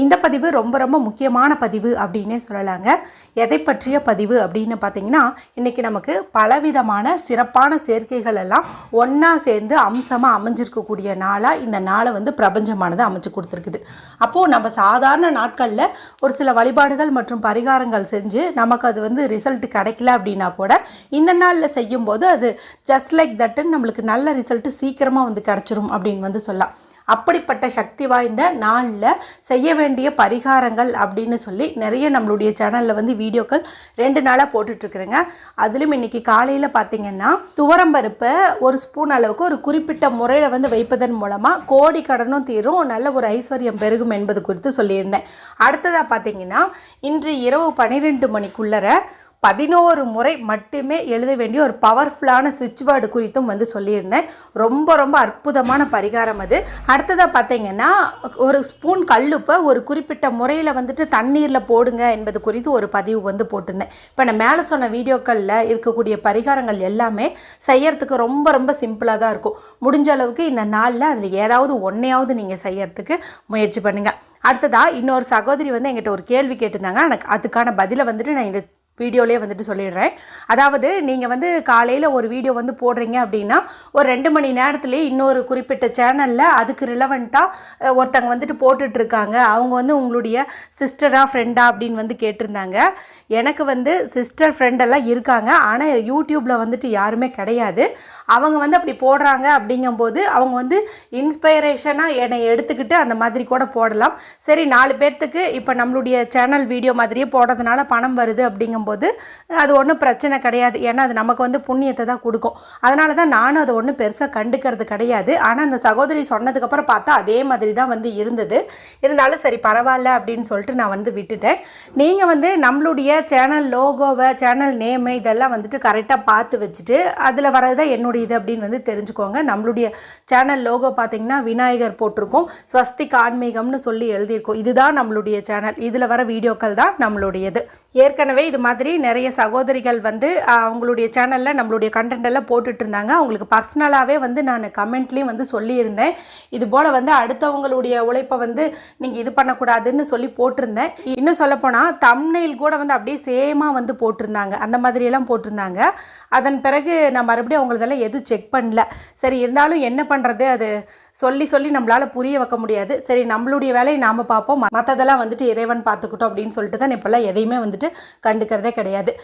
இந்த பதிவு ரொம்ப ரொம்ப முக்கியமான பதிவு அப்படின்னே சொல்லலாங்க. எதை பற்றிய பதிவு அப்படின்னு பார்த்தீங்கன்னா இன்றைக்கி நமக்கு பலவிதமான சிறப்பான சேர்க்கைகள் எல்லாம் ஒன்றா சேர்ந்து அம்சமாக அமைஞ்சிருக்கக்கூடிய நாளாக இந்த நாளை வந்து பிரபஞ்சமானது அமைச்சு கொடுத்துருக்குது. அப்போது நம்ம சாதாரண நாட்களில் ஒரு சில வழிபாடுகள் மற்றும் பரிகாரங்கள் செஞ்சு நமக்கு அது வந்து ரிசல்ட் கிடைக்கல அப்படின்னா கூட இந்த நாளில் செய்யும்போது அது ஜஸ்ட் லைக் தட்டுன்னு நம்மளுக்கு நல்ல ரிசல்ட்டு சீக்கிரமாக வந்து கிடச்சிரும் அப்படின்னு வந்து சொல்லலாம். அப்படிப்பட்ட சக்தி வாய்ந்த நாளில் செய்ய வேண்டிய பரிகாரங்கள் அப்படின்னு சொல்லி நிறைய நம்மளுடைய சேனலில் வந்து வீடியோக்கள் ரெண்டு நாளாக போட்டுட்ருக்குறேங்க. அதுலேயும் இன்றைக்கி காலையில் பார்த்தீங்கன்னா துவரம்பருப்பை ஒரு ஸ்பூன் அளவுக்கு ஒரு குறிப்பிட்ட முறையில் வந்து வைப்பதன் மூலமாக கோடி கடனும் தீரும் நல்ல ஒரு ஐஸ்வர்யம் பெருகும் என்பது குறித்து சொல்லியிருந்தேன். அடுத்ததாக பார்த்தீங்கன்னா இன்று இரவு பன்னிரெண்டு மணிக்குள்ளர பதினோரு முறை மட்டுமே எழுத வேண்டிய ஒரு பவர்ஃபுல்லான சுவிட்ச் வேர்டு குறித்தும் வந்து சொல்லியிருந்தேன். ரொம்ப ரொம்ப அற்புதமான பரிகாரம் அது. அடுத்ததாக பார்த்தீங்கன்னா ஒரு ஸ்பூன் கல்லுப்பை ஒரு குறிப்பிட்ட முறையில் வந்துட்டு தண்ணீரில் போடுங்க என்பது குறித்து ஒரு பதிவு வந்து போட்டிருந்தேன். இப்போ நான் மேலே சொன்ன வீடியோக்களில் இருக்கக்கூடிய பரிகாரங்கள் எல்லாமே செய்யறதுக்கு ரொம்ப ரொம்ப சிம்பிளாக தான் இருக்கும். முடிஞ்ச அளவுக்கு இந்த நாளில் அதில் ஏதாவது ஒன்றையாவது நீங்கள் செய்யறதுக்கு முயற்சி பண்ணுங்கள் அடுத்ததாக இன்னொரு சகோதரி வந்து எங்கிட்ட ஒரு கேள்வி கேட்டிருந்தாங்க. எனக்கு அதுக்கான பதிலை வந்துட்டு நான் இந்த வீடியோலேயே வந்துட்டு சொல்லிடுறேன். அதாவது நீங்கள் வந்து காலையில் ஒரு வீடியோ வந்து போடுறீங்க அப்படின்னா ஒரு ரெண்டு மணி நேரத்துலேயே இன்னொரு குறிப்பிட்ட சேனலில் அதுக்கு ரிலவெண்ட்டாக ஒருத்தங்க வந்துட்டு போட்டுட்ருக்காங்க. அவங்க வந்து உங்களுடைய சிஸ்டராக ஃப்ரெண்டா அப்படின்னு வந்து கேட்டிருந்தாங்க. எனக்கு வந்து சிஸ்டர் ஃப்ரெண்டெல்லாம் இருக்காங்க. ஆனால் யூடியூப்பில் வந்துட்டு யாருமே கிடையாது. அவங்க வந்து அப்படி போடுறாங்க அப்படிங்கும்போது அவங்க வந்து இன்ஸ்பைரேஷனாக என்னை எடுத்துக்கிட்டு அந்த மாதிரி கூட போடலாம். சரி நாலு பேர்த்துக்கு இப்போ நம்மளுடைய சேனல் வீடியோ மாதிரியே போடுறதுனால பணம் வருது போது அது ஒன்றும் பிரச்சனை கிடையாது. ஏன்னா அது நமக்கு வந்து புண்ணியத்தை தான் கொடுக்கும். அதனால தான் நானும் அதை ஒன்றும் பெருசாக கண்டுக்கிறது கிடையாது. ஆனால் அந்த சகோதரி சொன்னதுக்கப்புறம் பார்த்தா அதே மாதிரி தான் வந்து இருந்தது. இருந்தாலும் சரி பரவாயில்ல அப்படின்னு சொல்லிட்டு நான் வந்து விட்டுட்டேன். நீங்கள் வந்து நம்மளுடைய சேனல் லோகோவை சேனல் நேமு இதெல்லாம் வந்துட்டு கரெக்டாக பார்த்து வச்சுட்டு அதில் வரதான் என்னுடைய இது அப்படின்னு வந்து தெரிஞ்சுக்கோங்க. நம்மளுடைய சேனல் லோகோ பார்த்தீங்கன்னா விநாயகர் போட்டிருக்கோம். ஸ்வஸ்திக் ஆன்மீகம்னு சொல்லி எழுதியிருக்கோம். இதுதான் நம்மளுடைய சேனல் இதில் வர வீடியோக்கள் தான் நம்மளுடையது. ஏற்கனவே இது மாதிரி நிறைய சகோதரிகள் வந்து அவங்களுடைய சேனலில் நம்மளுடைய கண்டென்ட் எல்லாம் போட்டுட்டு இருந்தாங்க அவங்களுக்கு பர்சனலாகவே வந்து நான் கமெண்ட்லேயும் வந்து சொல்லியிருந்தேன். இது போல் வந்து அடுத்தவங்களுடைய உழைப்பை வந்து நீங்கள் இது பண்ணக்கூடாதுன்னு சொல்லி போட்டிருந்தேன். இன்னும் சொல்லப்போனால் தம்னைல் கூட வந்து அப்படியே சேமாக வந்து போட்டிருந்தாங்க. அந்த மாதிரியெல்லாம் போட்டிருந்தாங்க. அதன் பிறகு நான் மறுபடியும் அவங்களதெல்லாம் எதுவும் செக் பண்ணல. சரி இருந்தாலும் என்ன பண்ணுறது அது? சொல்லி சொல்லி நம்மளால் புரிய வைக்க முடியாது. சரி நம்மளுடைய வேலையை நாம் பார்ப்போம். மற்றதெல்லாம் வந்துட்டு இறைவன் பார்த்துக்கிட்டோம் அப்படின்னு சொல்லிட்டு தான் இப்போல்லாம் எதையுமே வந்துட்டு கண்டுக்கிறதே கிடையாது.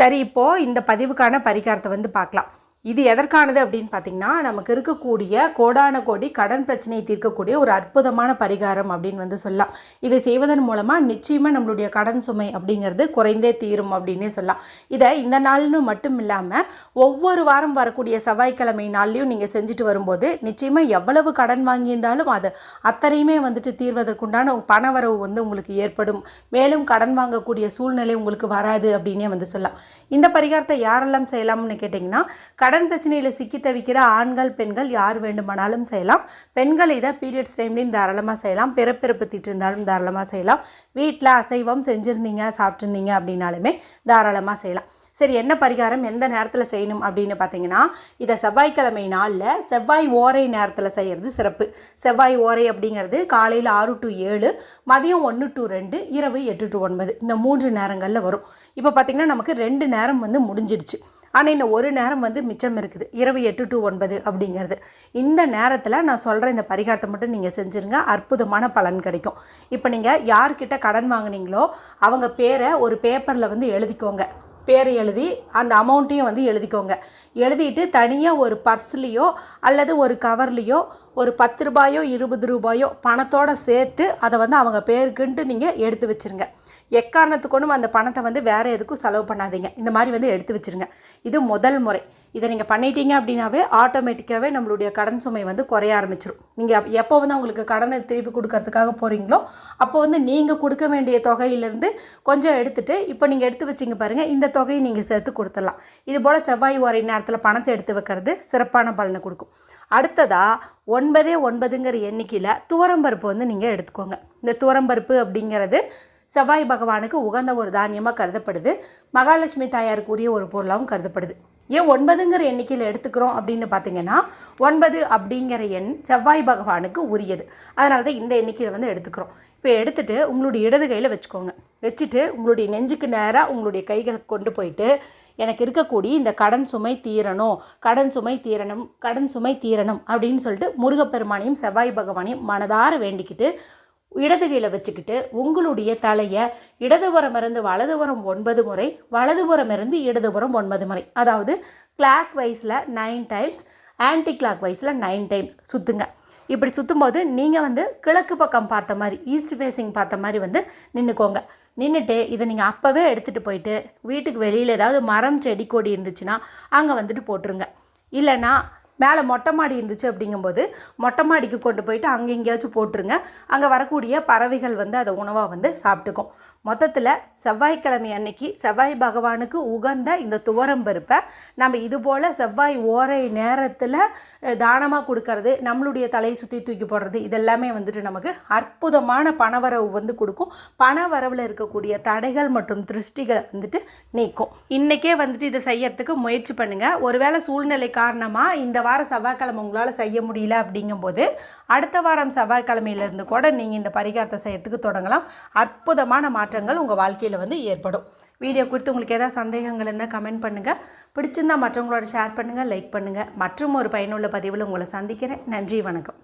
சரி இப்போது இந்த பதிவுக்கான பரிகாரத்தை வந்து பார்க்கலாம். இது எதற்கானது அப்படின்னு பார்த்தீங்கன்னா நமக்கு இருக்கக்கூடிய கோடான கோடி கடன் பிரச்சனையை தீர்க்கக்கூடிய ஒரு அற்புதமான பரிகாரம் அப்படின்னு வந்து சொல்லலாம். இதை செய்வதன் மூலமாக நிச்சயமாக நம்மளுடைய கடன் சுமை அப்படிங்கிறது குறைந்தே தீரும் அப்படின்னே சொல்லலாம். இதை இந்த நாள்னு மட்டும் இல்லாமல் ஒவ்வொரு வாரம் வரக்கூடிய செவ்வாய்க்கிழமை நாள்லையும் நீங்கள் செஞ்சுட்டு வரும்போது நிச்சயமாக எவ்வளவு கடன் வாங்கியிருந்தாலும் அது அத்தனையுமே வந்துட்டு தீர்வதற்குண்டான பணவரவு வந்து உங்களுக்கு ஏற்படும். மேலும் கடன் வாங்கக்கூடிய சூழ்நிலை உங்களுக்கு வராது அப்படின்னே வந்து சொல்லலாம். இந்த பரிகாரத்தை யாரெல்லாம் செய்யலாம்னு கேட்டிங்கன்னா கடன் பிரச்சனையில் சிக்கி தவிக்கிற ஆண்கள் பெண்கள் யார் வேண்டுமானாலும் செய்யலாம். பெண்கள் இதை பீரியட்ஸ் டைம்லையும் தாராளமாக செய்யலாம். பிறப்பிறப்பு தீட்டு இருந்தாலும் தாராளமாக செய்யலாம். வீட்டில் அசைவம் செஞ்சுருந்தீங்க சாப்பிட்ருந்தீங்க அப்படின்னாலுமே தாராளமாக செய்யலாம். சரி என்ன பரிகாரம்? எந்த நேரத்தில் செய்யணும் அப்படின்னு பார்த்தீங்கன்னா இதை செவ்வாய்க்கிழமை நாளில் செவ்வாய் ஓரை நேரத்தில் செய்கிறது சிறப்பு. செவ்வாய் ஓரை அப்படிங்கிறது காலையில் ஆறு டு ஏழு மதியம் ஒன்று டு ரெண்டு இரவு எட்டு டு ஒன்பது. இந்த மூன்று நேரங்களில் வரும். இப்போ பார்த்திங்கன்னா நமக்கு ரெண்டு நேரம் வந்து முடிஞ்சிடுச்சு. ஆனால் இன்னும் ஒரு நேரம் வந்து மிச்சம் இருக்குது. இரவு எட்டு டு ஒன்பது அப்படிங்கிறது. இந்த நேரத்தில் நான் சொல்கிற இந்த பரிகாரத்தை மட்டும் நீங்கள் செஞ்சுருங்க. அற்புதமான பலன் கிடைக்கும். இப்போ நீங்கள் யார்கிட்ட கடன் வாங்குனீங்களோ அவங்க பேரை ஒரு பேப்பரில் வந்து எழுதிக்கோங்க. பேரை எழுதி அந்த அமௌண்ட்டையும் வந்து எழுதிக்கோங்க. எழுதிட்டு தனியாக ஒரு பர்ஸ்லேயோ அல்லது ஒரு கவர்லேயோ ஒரு பத்து ரூபாயோ இருபது ரூபாயோ பணத்தோட சேர்த்து அதை வந்து அவங்க பேருக்குன்ட்டு நீங்கள் எடுத்து வச்சுருங்க. எக்காரணத்துக்கொண்டும் அந்த பணத்தை வந்து வேறு எதுக்கும் செலவு பண்ணாதீங்க. இந்த மாதிரி வந்து எடுத்து வச்சுருங்க. இது முதல் முறை. இதை நீங்கள் பண்ணிட்டீங்க அப்படின்னாவே ஆட்டோமேட்டிக்காகவே நம்மளுடைய கடன் சுமை வந்து குறைய ஆரம்பிச்சிடும் நீங்கள் எப்போ வந்து அவங்களுக்கு கடனை திருப்பி கொடுக்கறதுக்காக போகிறீங்களோ அப்போ வந்து நீங்கள் கொடுக்க வேண்டிய தொகையிலேருந்து கொஞ்சம் எடுத்துகிட்டு இப்போ நீங்கள் எடுத்து வச்சிங்க பாருங்கள் இந்த தொகையை நீங்கள் சேர்த்து கொடுத்துடலாம். இது போல் செவ்வாய் ஓரை நேரத்தில் பணத்தை எடுத்து வைக்கிறது சிறப்பான பலனை கொடுக்கும். அடுத்ததாக ஒன்பதே ஒன்பதுங்கிற எண்ணிக்கையில் துவரம்பருப்பு வந்து நீங்கள் எடுத்துக்கோங்க. இந்த துவரம்பருப்பு அப்படிங்கிறது செவ்வாய் பகவானுக்கு உகந்த ஒரு தானியமாக கருதப்படுது. மகாலட்சுமி தாயாருக்குரிய ஒரு பொருளாகவும் கருதப்படுது. ஏன் ஒன்பதுங்கிற எண்ணிக்கையில் எடுத்துக்கிறோம் அப்படின்னு பார்த்தீங்கன்னா ஒன்பது அப்படிங்கிற எண் செவ்வாய் பகவானுக்கு உரியது. அதனால தான் இந்த எண்ணிக்கையில் வந்து எடுத்துக்கிறோம். இப்போ எடுத்துகிட்டு உங்களுடைய இடது கையில் வச்சுக்கோங்க. வச்சுட்டு உங்களுடைய நெஞ்சுக்கு நேராக உங்களுடைய கைகளை கொண்டு போயிட்டு எனக்கு இருக்கக்கூடிய இந்த கடன் சுமை தீரணும் கடன் சுமை தீரணும் கடன் சுமை தீரணும் அப்படின்னு சொல்லிட்டு முருகப்பெருமானையும் செவ்வாய் பகவானையும் மனதார வேண்டிக்கிட்டு இடது கையில் வச்சுக்கிட்டு உங்களுடைய தலையை இடதுபுறம் இருந்து வலதுபுறம் ஒன்பது முறை வலதுபுறம் இருந்து இடதுபுறம் ஒன்பது முறை. அதாவது கிளாக் வைஸில் நைன் டைம்ஸ் ஆன்டி கிளாக் வைஸில் நைன் டைம்ஸ் சுற்றுங்க இப்படி சுற்றும்போது நீங்கள் வந்து கிழக்கு பக்கம் பார்த்த மாதிரி ஈஸ்ட் ஃபேஸிங் பார்த்த மாதிரி வந்து நின்றுக்கோங்க நின்றுட்டு இதை நீங்கள் அப்போவே எடுத்துகிட்டு போயிட்டு வீட்டுக்கு வெளியில் ஏதாவது மரம் செடி கொடி இருந்துச்சுன்னா அங்கே வந்துட்டு போட்டுருங்க. இல்லைன்னா மேலே மொட்டை மாடி இருந்துச்சு அப்படிங்கும்போது மொட்டை மாடிக்கு கொண்டு போயிட்டு அங்கே எங்கேயாச்சும் போட்டுருங்க. அங்கே வரக்கூடிய பறவைகள் வந்து அதை உணவாக வந்து சாப்பிட்டுக்கும். மொத்தத்தில் செவ்வாய்க்கிழமை அன்னைக்கு செவ்வாய் பகவானுக்கு உகந்த இந்த துவரம் பருப்பை நம்ம இதுபோல் செவ்வாய் ஓரை நேரத்தில் தானமாக கொடுக்கறது நம்மளுடைய தலையை சுற்றி தூக்கி போடுறது இதெல்லாமே வந்துட்டு நமக்கு அற்புதமான பணவரவு வந்து கொடுக்கும். பணவரவில் இருக்கக்கூடிய தடைகள் மற்றும் திருஷ்டிகளை வந்துட்டு நீக்கும். இன்றைக்கே வந்துட்டு இதை செய்யறதுக்கு முயற்சி பண்ணுங்கள் ஒருவேளை சூழ்நிலை காரணமாக இந்த வாரம் செவ்வாய்க்கிழமை உங்களால் செய்ய முடியல அப்படிங்கும்போது அடுத்த வாரம் செவ்வாய்க்கிழமையிலேருந்து கூட நீங்கள் இந்த பரிகாரத்தை செய்யறதுக்கு தொடங்கலாம். அற்புதமான மாற்றம் மாற்றங்கள் உங்கள் வாழ்க்கையில் வந்து ஏற்படும். வீடியோ குறித்து உங்களுக்கு ஏதாவது சந்தேகங்கள் இருந்தால் கமெண்ட் பண்ணுங்கள் பிடிச்சிருந்தா மற்றவங்களோட ஷேர் பண்ணுங்கள் லைக் பண்ணுங்கள் மற்றும் ஒரு பயனுள்ள பதிவில் உங்களை சந்திக்கிறேன். நன்றி வணக்கம்.